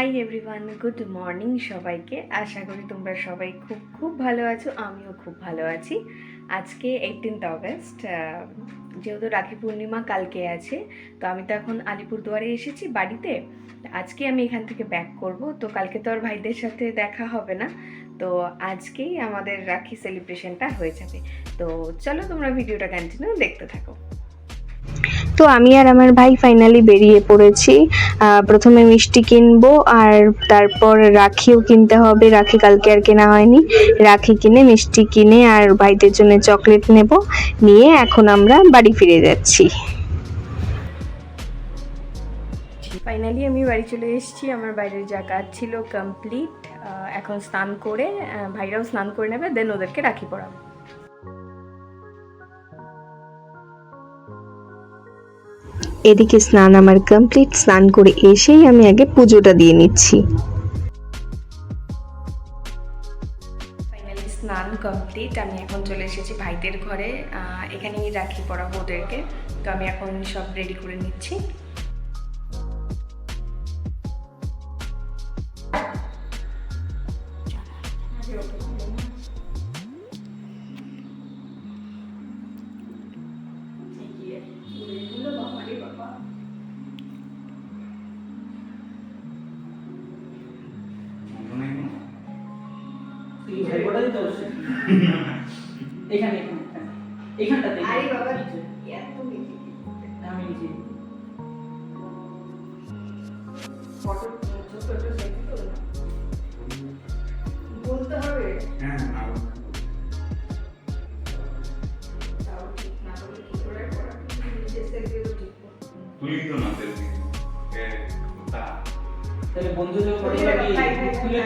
Hi everyone good morning সবাইকে। আশা করি তোমরা সবাই খুব খুব ভালো আছো। আমিও খুব ভালো আছি। আজকে এইটিনথ অগস্ট যেহেতু রাখি পূর্ণিমা কালকে আছে, তো আমি তো এখন আলিপুরদুয়ারে এসেছি বাড়িতে। আজকে আমি এখান থেকে ব্যাক করব। তো কালকে তো আর ভাইদের সাথে দেখা হবে না। তো আজকেই আমাদের রাখি সেলিব্রেশনটা হয়ে যাবে। তো চলো তোমরা ভিডিওটা কন্টিনিউ দেখতে থাকো। তো আমি আর আমার ভাই ফাইনালি বেরিয়ে পড়েছি। প্রথমে মিষ্টি কিনবো আর তারপর রাখিও কিনতে হবে। রাখি কালকে আর কেনা হয়নি। রাখি কিনে, মিষ্টি কিনে আর ভাইদের জন্য চকলেট নেব। নিয়ে এখন আমরা বাড়ি ফিরে যাচ্ছি। ফাইনালি আমি বাড়ি চলে এসেছি। আমার বাইরের যা কাজ ছিল কমপ্লিট এখন স্নান করে ভাইরাও স্নান করে নেবে দেন ওদেরকে রাখি পরাবো। এদিকে স্নান আমার কমপ্লিট স্নান করে এসেই আমি আগে পুজোটা দিয়ে নিচ্ছি। স্নান কমপ্লিট আমি এখন চলে এসেছি ভাইদের ঘরে। এখানেই রাখি পড়াবো ওদেরকে তো আমি এখন সব রেডি করে নিচ্ছি। তুই ভাইবোটা দিতে অবশ্যই এখানে এখানে এখানটাতে। আরে বাবা এত আমি নিচে ফটো ছোট ছোট সেলফি তো বলতে হবে। হ্যাঁ তুলি তো না সেলফি তাহলে বন্ধুদের ফটো তুলে।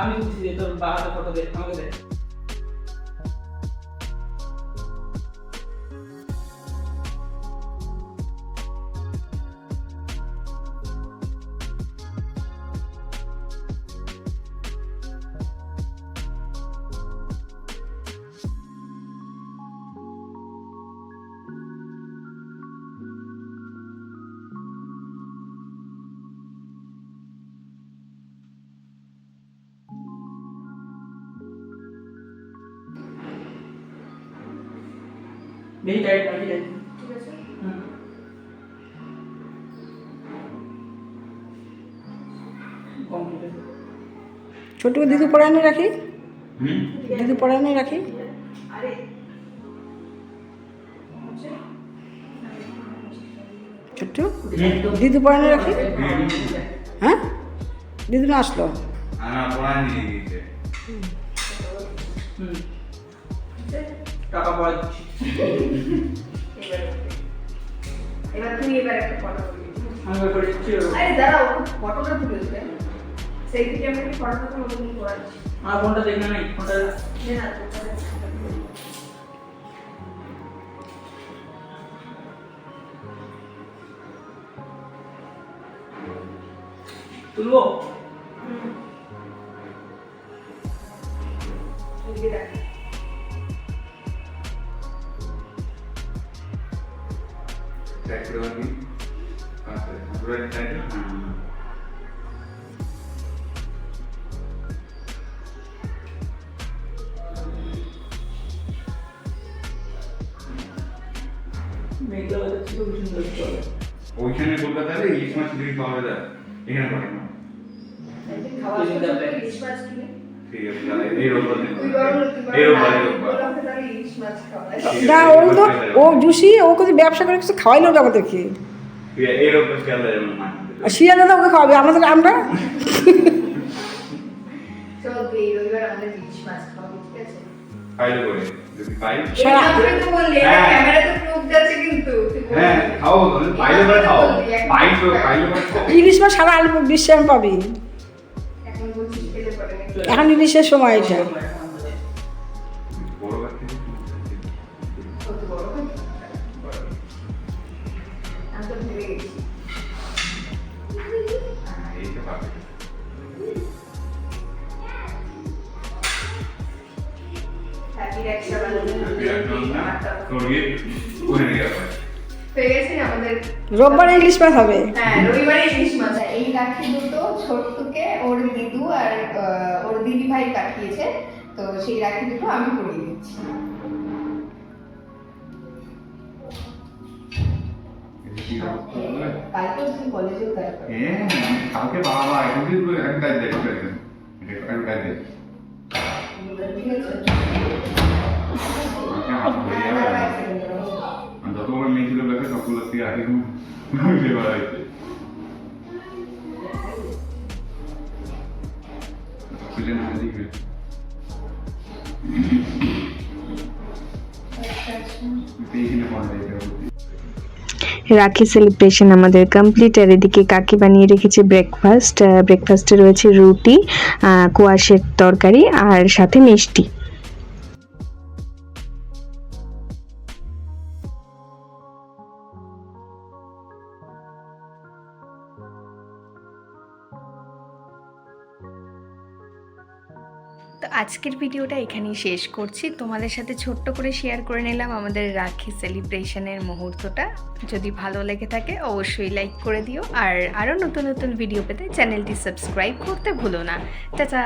আমি খুশি যে তোর বাহাতে ফটো দে আমাকে দে। ঠিক আছে। হুম। ছোটু দিদি পড়ানো রাখি? হুম? দিদি পড়ানো রাখি? আরে। ছোট্টু দিদি পড়ানো রাখি? হ্যাঁ দিদি না আসলো? টাকা এবার তুমি এবার একটা ফটো তুলি আমি করে দিচ্ছি আরে দাঁড়াও ফটোটা তুলে দিলে সেই থেকে আমি ফটোটা তো নতুন করাচ্ছি। আমার ফোনটা দেখে নাই ফোনটা নে না তুলবো? তুলে রাখ ট্যাগ আচ্ছা হ্যাঁ বাজার ছিল খুব সুন্দর চলে ওইখানে কলকাতায় ইলিশ মাছ পাওয়া যায় এখানে পাই না খাওয়া ইলিশ মাছ কিনে না ও তো ও জুসি ও কিন্তু ব্যবসা করে কিছু খাওয়াইলো না আমাদেরকে। শিয়ালে না ওকে খাওয়াবে আমাদের আমরা? তো তো ইলিশ মাছ সারা আলু বিশ্রাম পাবি। এখন ইলিশের সময় এটা। রোববার ইলিশ মাছ হবে। হ্যাঁ রবিবারে ইলিশ মাছ। এই রাখি দুটো ওর দিদু আর ওর দিদি ভাই পাঠিয়েছে তো সেই রাখি দুটো আমি পরিয়ে দিচ্ছি। কালকে তুমি কলেজেও কালকে বাবা একটা একটা যতগুলো মেয়ে ছিল আগে বেড়াইছে রাখি সেলিব্রেশন আমাদের কমপ্লিট আর এদিকে কাকি বানিয়ে রেখেছে ব্রেকফাস্ট ব্রেকফাস্টে রয়েছে রুটি কোয়াশের তরকারি আর সাথে মিষ্টি। তো আজকের ভিডিওটা এখানেই শেষ করছি। তোমাদের সাথে ছোট্ট করে শেয়ার করে নিলাম আমাদের রাখি সেলিব্রেশনের মুহূর্তটা। যদি ভালো লেগে থাকে, অবশ্যই লাইক করে দিও। আর আরও নতুন নতুন ভিডিও পেতে চ্যানেলটি সাবস্ক্রাইব করতে ভুলো না। টাটা!